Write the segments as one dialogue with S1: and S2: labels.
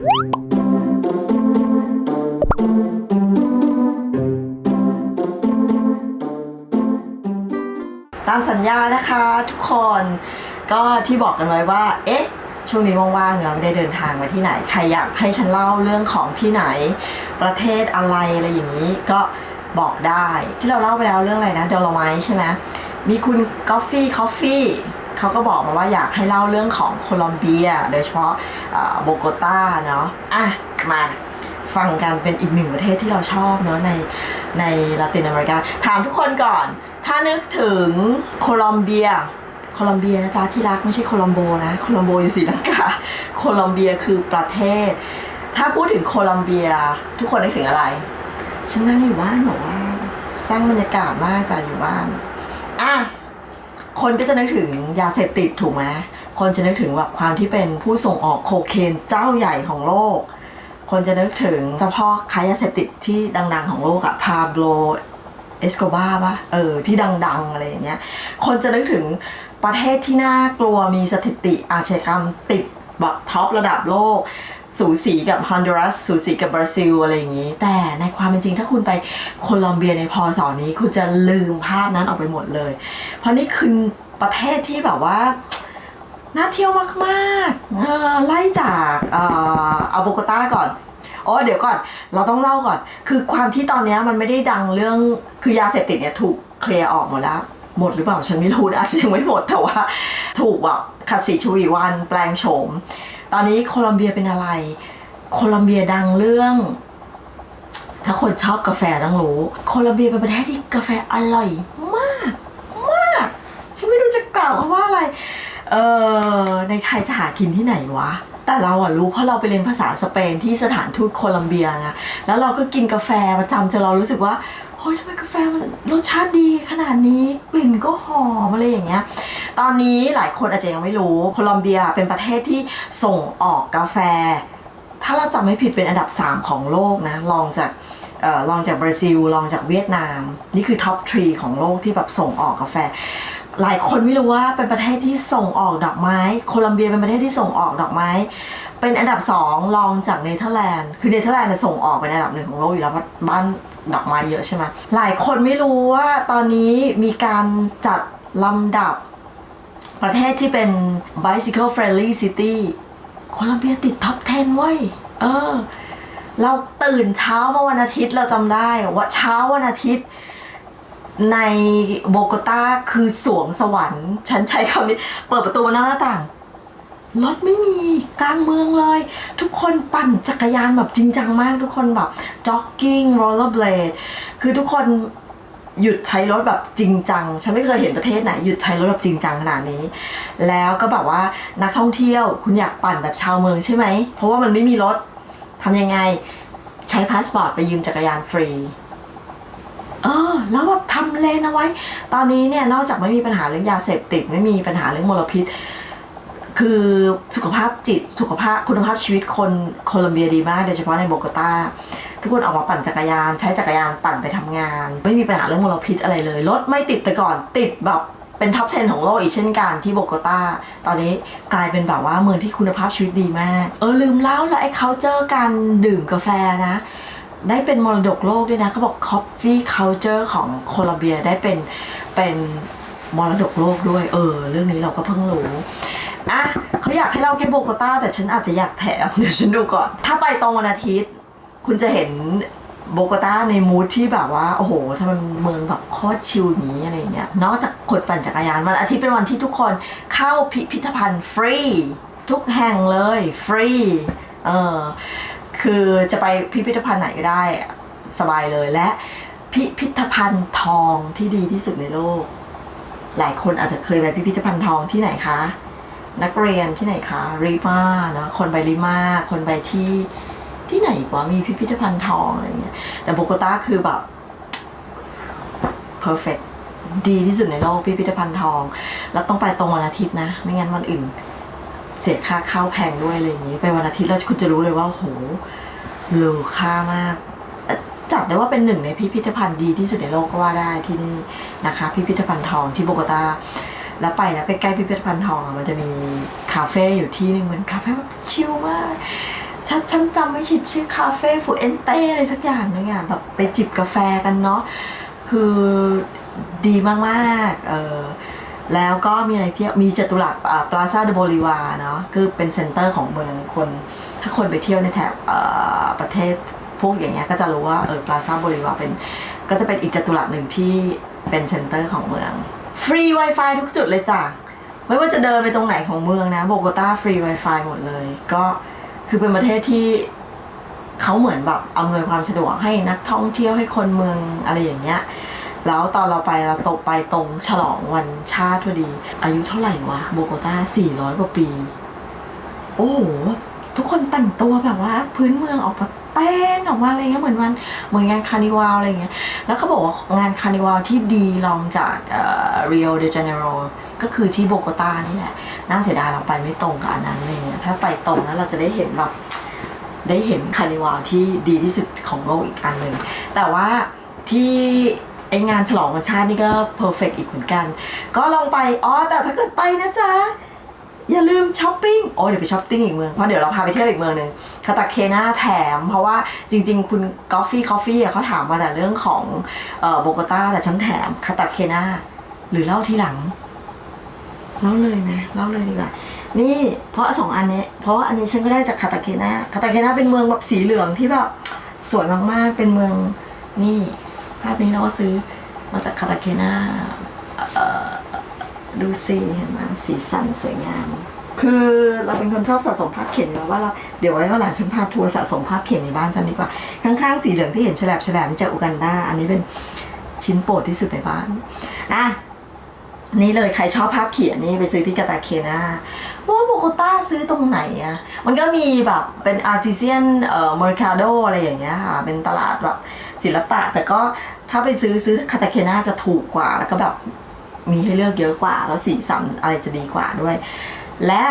S1: ตามสัญญานะคะทุกคนก็ที่บอกกันไว้ว่า เอ๊ะ ช่วงนี้ว่างๆเนี่ยไม่ได้เดินทางมาที่ไหน ใครอยากให้ฉันเล่าเรื่องของที่ไหน ประเทศอะไรอะไรอย่างนี้ก็บอกได้ที่เราเล่าไปแล้วเรื่องอะไรนะเดลไมใช่ไหมมีคุณกอฟฟี่คอฟฟี่ เขาก็บอกมาว่าอยากให้เล่าเรื่องของโคลอมเบีย โดยเฉพาะโบโกตาเนาะอะมาฟังกันเป็นอีกหนึ่งประเทศที่เราชอบเนาะในในลาตินอเมริกา ถามทุกคนก่อน ถ้านึกถึงโคลอมเบีย โคลอมเบียนะจ๊ะที่รักไม่ใช่โคลัมโบนะ โคลัมโบอยู่ศรีลังกาโคลอมเบียคือประเทศ ถ้าพูดถึงโคลอมเบีย ทุกคนนึกถึงอะไร ฉันนั่งอยู่บ้านบอกว่าสร้างบรรยากาศมากจ้ะอยู่บ้าน อะ คนก็จะนึกถึงยาเสพติดถูกไหมคนจะนึกถึงแบบความที่เป็นผู้ส่งออกโคเคนเจ้าใหญ่ของโลก คนจะนึกถึงเจ้าพ่อค้ายาเสพติดที่ดังๆของโลกอะพาโบโลเอสโกบาปะเออ ที่ดัง ๆ อะไรอย่างเงี้ย คนจะนึกถึงประเทศที่น่ากลัวมีสถิติอาชญากรรมติดแบบท็อประดับโลก สูสีกับฮอนดูรัสสูสีกับบราซิลอะไรอย่างนี้ แต่ในความเป็นจริงถ้าคุณไปโคลอมเบียในพศนี้ คุณจะลืมภาพนั้นออกไปหมดเลย เพราะนี่คือประเทศที่แบบว่าน่าเที่ยวมากๆเออไล่จากเอาโบโกต้าก่อนอ๋อเดี๋ยวก่อน เราต้องเล่าก่อน คือความที่ตอนนี้มันไม่ได้ดังเรื่องคือยาเสพติดเนี่ยถูกเคลียร์ออกหมดแล้ว หมดหรือเปล่าฉันไม่รู้นะอาจจะยังไม่หมดแต่ว่า ถูกแบบขัดสีชวีวันแปลงโฉม ตอนนี้โคลอมเบียเป็นอะไร โคลอมเบียดังเรื่อง ถ้าคนชอบกาแฟต้องรู้ โคลอมเบียเป็นประเทศที่กาแฟอร่อยมากมากฉันไม่รู้จะกล่าวว่าอะไร เออในไทยจะหากินที่ไหนวะ แต่เราอะรู้เพราะเราไปเรียนภาษาสเปนที่สถานทูตโคลัมเบียไงแล้วเราก็กินกาแฟประจำจนเรารู้สึกว่าเฮ้ยทำไมกาแฟมันรสชาติดีขนาดนี้กลิ่นก็หอมอะไรอย่างเงี้ย ตอนนี้หลายคนอาจจะยังไม่รู้โคลัมเบียเป็นประเทศที่ส่งออกกาแฟ ถ้าเราจำไม่ผิดเป็นอันดับ 3 ของโลกนะรองจากออรองจากบราซิลรองจากเวียดนาม นี่คือท็อปทรีของโลกที่แบบส่งออกกาแฟ หลายคนไม่รู้ว่าเป็นประเทศที่ส่งออกดอกไม้ โคลัมเบียเป็นประเทศที่ส่งออกดอกไม้ เป็นอันดับสองรองจากเนเธอร์แลนด์คือเนเธอร์แลนด์ส่งออกเป็นอันดับหนึ่งของโลกอยู่แล้วบ้านดอกไม้เยอะใช่ไหมหลายคนไม่รู้ว่าตอนนี้มีการจัดลำดับ ประเทศที่เป็น bicycle friendly city โคลัมเบียติดท็อป 10 เว้ย เออ เราตื่นเช้ามาวันอาทิตย์เราจำได้ว่าเช้าวันอาทิตย์ ในโบโกตาคือสวงสวรรค์ ฉันใช้คำนี้ เปิดประตูมาหน้าต่างรถไม่มีกลางเมืองเลย ทุกคนปั่นจักรยานแบบจริงจังมาก ทุกคนแบบจ็อกกิ้งโรลเลอร์เบลดคือทุกคน หยุดใช้รถแบบจริงจัง ฉันไม่เคยเห็นประเทศไหนหยุดใช้รถแบบจริงจังขนาดนี้ แล้วก็แบบว่านักท่องเที่ยวคุณอยากปั่นแบบชาวเมืองใช่ไหม เพราะว่ามันไม่มีรถทำยังไงใช้พาสปอร์ตไปยืมจักรยานฟรีเออแล้วแบบทำเลนเอาไว้ ตอนนี้เนี่ยนอกจากไม่มีปัญหาเรื่องยาเสพติดไม่มีปัญหาเรื่องมลพิษ คือสุขภาพจิตสุขภาพคุณภาพชีวิตคนโคลอมเบียดีมาก โดยเฉพาะในโบกตา ทุกคนออกมาปั่นจักรยาน ใช้จักรยานปั่นไปทำงาน ไม่มีปัญหาเรื่องมลพิษอะไรเลยรถไม่ติดแต่ก่อนติดแบบเป็นท็อป 10 ของโลกอีกเช่นกันที่โบกตา ตอนนี้กลายเป็นแบบว่าเมืองที่คุณภาพชีวิตดีมาก เออลืมเล่าแล้วไอ้เขาเจอการดื่มกาแฟนะ ได้เป็นมรดกโลกด้วยนะเขาบอก coffee culture ของโคลอมเบียได้เป็นเป็นมรดกโลกด้วย เออ เรื่องนี้เราก็เพิ่งรู้อะเขาอยากให้เล่าแค่โบกตาแต่ฉันอาจจะอยากแถมเดี๋ยวฉันดูก่อน ถ้าไปตรงวันอาทิตย์ คุณจะเห็นโบโกตาในมูทที่แบบว่า โอ้โหถ้ามันเมืองแบบโคตรชิลอย่างนี้อะไรเงี้ย นอกจากคนปั่นจักรยานวันอาทิตย์เป็นวันที่ทุกคนเข้าพิพิธภัณฑ์ฟรี ทุกแห่งเลยฟรี เออคือจะไปพิพิธภัณฑ์ไหนก็ได้สบายเลยและพิพิธภัณฑ์ทองที่ดีที่สุดในโลก หลายคนอาจจะเคยไปพิพิธภัณฑ์ทองที่ไหนคะ นักเรียนที่ไหนคะริมาเนาะคนไปริมาคนไปที่ ที่ไหนกวะมีพิพิธภัณฑ์ทองอะไรเงี้ยแต่โบโกตาคือแบบ perfect ดีที่สุดในโลกพิพิธภัณฑ์ทอง แล้วต้องไปตรงวันอาทิตย์นะ ไม่งั้นวันอื่น เสียค่าเข้าแพงด้วยอะไรอย่างนี้ ไปวันอาทิตย์แล้วคุณจะรู้เลยว่าโหเลอค่ามาก จัดได้ว่าเป็นหนึ่งในพิพิธภัณฑ์ดีที่สุดในโลกก็ว่าได้ที่นี่นะคะ พิพิธภัณฑ์ทองที่โบโกตา แล้วไปแล้วใกล้ๆพิพิธภัณฑ์ทองอะมันจะมีคาเฟ่อยู่ที่หนึ่งเหมือนคาเฟ่แบบชิลมาก ถ้าฉันจำไม่ผิดชื่อคาเฟ่ฟูเอนเต้อะไรสักอย่างนึงอะแบบไปจิบกาแฟกันเนาะคือดีมากๆเออแล้วก็มีอะไรเที่ยวมีจตุรัสปลาซาเดโบลิวาเนาะคือเป็นเซ็นเตอร์ของเมืองคน ถ้าคนไปเที่ยวในแถบเอ่อประเทศพวกอย่างเงี้ยก็จะรู้ว่าเออปลาซาโบลิวาเป็นก็จะเป็นอีกจตุรัสหนึ่งที่เป็นเซ็นเตอร์ของเมือง ฟรี Wi-Fi ทุกจุดเลยจ้ะ ไม่ว่าจะเดินไปตรงไหนของเมืองนะโบโกตาฟรี Wi-Fi หมดเลย ก็ คือเป็นประเทศที่เขาเหมือนแบบอำนวยความสะดวกให้นักท่องเที่ยวให้คนเมืองอะไรอย่างเงี้ย แล้วตอนเราไปเราตกไปตรงฉลองวันชาติพอดี อายุเท่าไหร่วะโบโกตา400 กว่าปี โอ้โหทุกคนแต่งตัวแบบว่า พื้นเมืองออกมา เต้นออกมาอะไรเงี้ยเหมือนวันเหมือนงานคาร์นิวัลอะไรเงี้ยแล้วเขาบอกว่างานคาร์นิวัลที่ดีรองจากเรีย o เดจาเนโรก็คือที่โบโกตานี่แหละน่าเสียดายเราไปไม่ตรงกับอันนั้นอะไรเงี้ยถ้าไปตรงนั้นเราจะได้เห็นแบบได้เห็นคาร์นิวัลที่ดีที่สุดของโลกอีกอันหนึ่งแต่ว่าที่ไองานฉลองวันชาตินี่ก็เพอร์เฟกอีกเหมือนกัน ก็ลองไปอ๋อแต่ถ้าเกิดไปนะจ๊ะ อย่าลืมช้อปปิ้งโอ้เดี๋ยวไปช้อปปิ้งอีกเมือง เพราะเดี๋ยวเราพาไปเที่ยวอีกเมืองหนึ่งคาตาเคนาแถม เพราะว่าจริง ๆ คุณกอฟฟี่คอฟฟี่เขาถามมาแต่เรื่องของโบโกตาแต่ฉันแถมคาตาเคนาหรือเล่าทีหลังเล่าเลยไหมเล่าเลยดีกว่านี่เพราะสองอันนี้ เพราะว่าอันนี้ฉันก็ได้จากคาตาเคนาคาตาเคนาเป็นเมืองแบบสีเหลืองที่แบบสวยมากๆ เป็นเมืองนี่ภาพนี้เราก็ซื้อมาจากคาตาเคนาเอ่อ ดูสิเห็นไหมสีสันสวยงาม คือเราเป็นคนชอบสะสมภาพเขียนอยู่แล้วว่าเราเดี๋ยวไว้วันหลังฉันพาทัวร์สะสมภาพเขียนในบ้านฉันดีกว่า ข้างๆสีเหลืองที่เห็นฉลบฉลบนี่จากอูกันดาอันนี้เป็นชิ้นโปรดที่สุดในบ้านอะนี่เลยใครชอบภาพเขียนนี่ไปซื้อที่กาตาเคนาว่าโบโกต้าซื้อตรงไหนอะมันก็มีแบบเป็นอาร์ติเซียนเอ่อเมอร์คาโดอะไรอย่างเงี้ยค่ะ เป็นตลาดแบบศิลปะ แต่ก็ถ้าไปซื้อซื้อคาตาเคนาจะถูกกว่าแล้วก็แบบ มีให้เลือกเยอะกว่า แล้วสีสันอะไรจะดีกว่าด้วย และ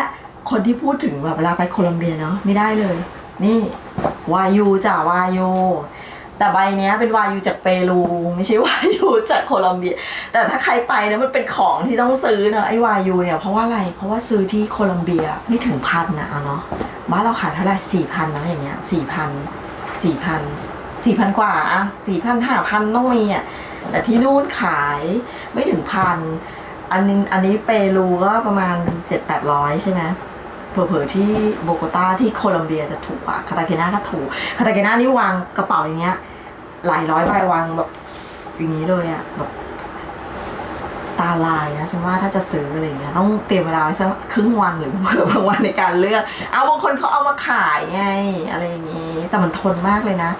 S1: คนที่พูดถึงแบบเวลาไปโคลัมเบียเนาะไม่ได้เลย นี่วายูจ้ะวายูแต่ใบนี้เป็นวายูจากเปรู ไม่ใช่วายูจากโคลัมเบีย แต่ถ้าใครไปนะมันเป็นของที่ต้องซื้อเนอะไอ้วายูเนี่ยเพราะว่าอะไรเพราะว่าซื้อที่โคลัมเบียไม่ถึงพันนะเอาเนาะบ้านเราขายเท่าไหร่สี่พันนะอย่างเงี้ยสี่พันสี่พันสี่พันกว่าอะสี่พันห้าพันต้องมีอะ แต่ที่นู่นขายไม่ถึงพันอันนี้อันนี้เปรูก็ประมาณ 7 8 0 0 ใช่ไหมเผลอๆที่โบโกตาที่โคลัมเบียจะถูกกว่าคาตาเกนาก็ถูกคาตาเกนานี่วางกระเป๋าอย่างเงี้ย หลายร้อยใบวางแบบอย่างนี้เลยอะแบบตาลายนะฉันว่าถ้าจะซื้ออะไรเงี้ยต้องเตรียมเวลาไว้สักครึ่งวันหรือเผื่อบางวันในการเลือก เอาบางคนเขาเอามาขายไงอะไรอย่างงี้ แต่มันทนมากเลยนะ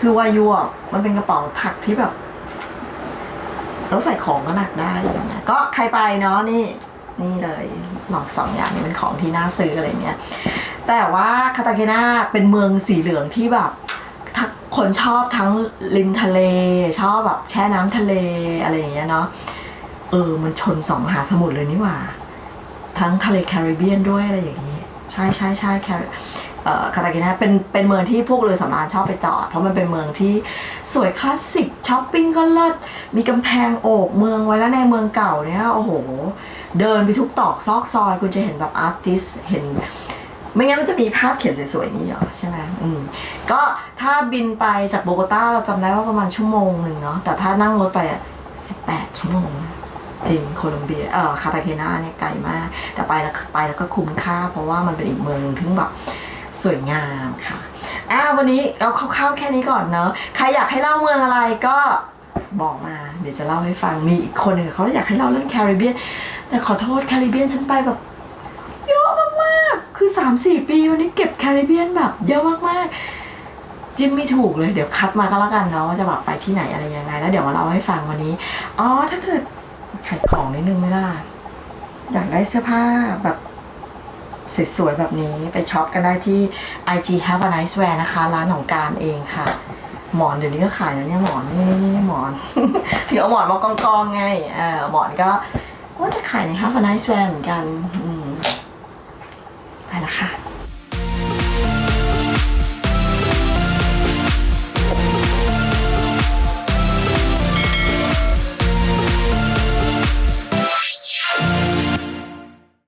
S1: คือวายุอะมันเป็นกระเป๋าถักที่แบบ แล้วใส่ของก็หนักได้เงี้ยก็ใครไปเนาะนี่นี่เลยหลอกสองอย่างนี้เป็นของที่น่าซื้ออะไรเงี้ยแต่ว่าคาตาเกนาเป็นเมืองสีเหลืองที่แบบคนชอบทั้งริมทะเล ชอบแบบแช่น้ำทะเลอะไรอย่างเงี้ยเนาะเออมันชนสองมหาสมุทรเลยนี่หว่า ทั้งทะเลแคริบเบียนด้วยอะไรอย่างนี้ ใช่ใช่ใช่แคริ คาตาเกนาเป็นเป็นเมืองที่พวกเรือสำราญชอบไปจอด เพราะมันเป็นเมืองที่สวยคลาสสิกช้อปปิ้งก็เลิศมีกำแพงโอบเมืองไว้แล้วในเมืองเก่าเนี่ยโอ้โห เดินไปทุกตอกซอกซอยคุณจะเห็นแบบอาร์ติสเห็น ไม่งั้นมันจะมีภาพเขียนสวยๆนี่เหรอใช่ไหมอืมก็ถ้าบินไปจากโบโกตาเราจำได้ว่าประมาณชั่วโมงหนึ่งเนาะแต่ถ้านั่งรถไปอะ18ชั่วโมงจริงโคลัมเบียเอ่อคาตาเคนาเนี่ยไกลมาก แต่ไปแล้วไปแล้วก็คุ้มค่า เพราะว่ามันเป็นอีกเมืองนึงที่แบบ สวยงามค่ะอ่าวันนี้เอาคร่าวๆแค่นี้ก่อนเนาะใครอยากให้เล่าเมืองอะไรก็บอกมา เดี๋ยวจะเล่าให้ฟังมีอีกคนหนึ่งเขาอยากให้เล่าเรื่องแคริบเบียนแต่ขอโทษแคริบเบียนฉันไปแบบเยอะมากๆคือ 3-4 ปีวันนี้เก็บแคริบเบียนแบบเยอะมากๆ จิ้มไม่ถูกเลยเดี๋ยวคัดมาก็แล้วกันเนาะว่าจะแบบไปที่ไหนอะไรยังไง แล้วเดี๋ยวมาเล่าให้ฟังวันนี้อ๋อถ้าเกิดขายของนิดนึงไหมล่ะอยากได้เสื้อผ้าแบบ สวยๆ แบบนี้ไปช็อปกันได้ที่ IG Have a Nice Wear นะคะ ร้านของการเองค่ะ หมอนเดี๋ยวนี้ก็ขายนะเนี่ยหมอนนี่นี่นี่หมอน ถึงเอาหมอนมากองๆไงเออหมอนก็ว่าจะขายใน Have a Nice Wear เหมือนกันไปละค่ะ